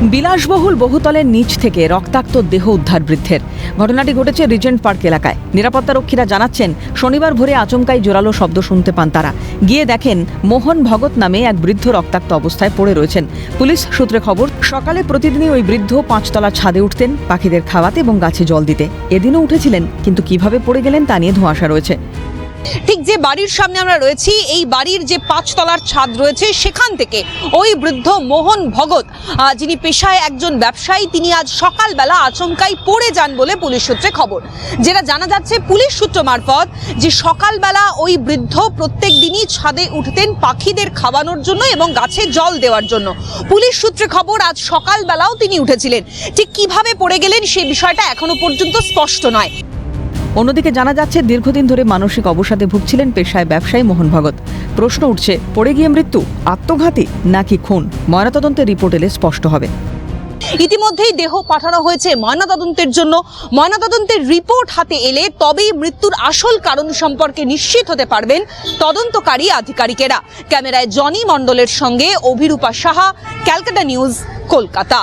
বিলাসবহুল বহুতলের নিচ থেকে রক্তাক্ত দেহ উদ্ধার বৃদ্ধের। ঘটনাটি ঘটেছে রিজেন্ট পার্ক এলাকায়। নিরাপত্তারক্ষীরা জানাচ্ছেন, শনিবার ভোরে আচমকাই জোরালো শব্দ শুনতে পান তারা। গিয়ে দেখেন, মোহন ভগত নামে এক বৃদ্ধ রক্তাক্ত অবস্থায় পড়ে রয়েছেন। পুলিশ সূত্রে খবর, সকালে প্রতিদিনই ওই বৃদ্ধ পাঁচতলা ছাদে উঠতেন পাখিদের খাওয়াতে এবং গাছে জল দিতে। এদিনও উঠেছিলেন, কিন্তু কীভাবে পড়ে গেলেন তা নিয়ে ধোঁয়াশা রয়েছে। ঠিক যে বাড়ির সামনে আমরা রয়েছি, এই বাড়ির যে পাঁচতলার ছাদ রয়েছে, সেখান থেকে ওই বৃদ্ধ মোহন ভগত যিনি পেশায় একজন ব্যবসায়ী, তিনি আজ সকালবেলা আচমকাই পড়ে যান বলে পুলিশ সূত্রে খবর। যেটা জানা যাচ্ছে, পুলিশ সূত্র মারফত যে সকালবেলা ওই বৃদ্ধ প্রত্যেক দিনই ছাদে উঠতেন পাখিদের খাওয়ানোর জন্য এবং গাছে জল দেওয়ার জন্য। পুলিশ সূত্রে খবর, আজ সকালবেলাও তিনি উঠেছিলেন। ঠিক কীভাবে পড়ে গেলেন, সে বিষয়টা এখনও পর্যন্ত স্পষ্ট নয়। অন্যদিকে জানা যাচ্ছে, দীর্ঘদিন ধরে মানসিক অবসাদে ভুগছিলেন পেশায় ব্যবসায়ী মোহন ভগত। প্রশ্ন উঠছে, পড়ে গিয়ে মৃত্যু, আত্মঘাতী নাকি খুন? ময়নাতদন্তের রিপোর্ট এলে স্পষ্ট হবে। ইতিমধ্যেই দেহ পাঠানো হয়েছে ময়নাতদন্তের জন্য। ময়নাতদন্তের রিপোর্ট হাতে এলে তবেই মৃত্যুর আসল কারণ সম্পর্কে নিশ্চিত হতে পারবেন তদন্তকারী আধিকারিকেরা। ক্যামেরায় জনি মণ্ডলের সঙ্গে অভিরূপা সাহা, ক্যালকাটা নিউজ, কলকাতা।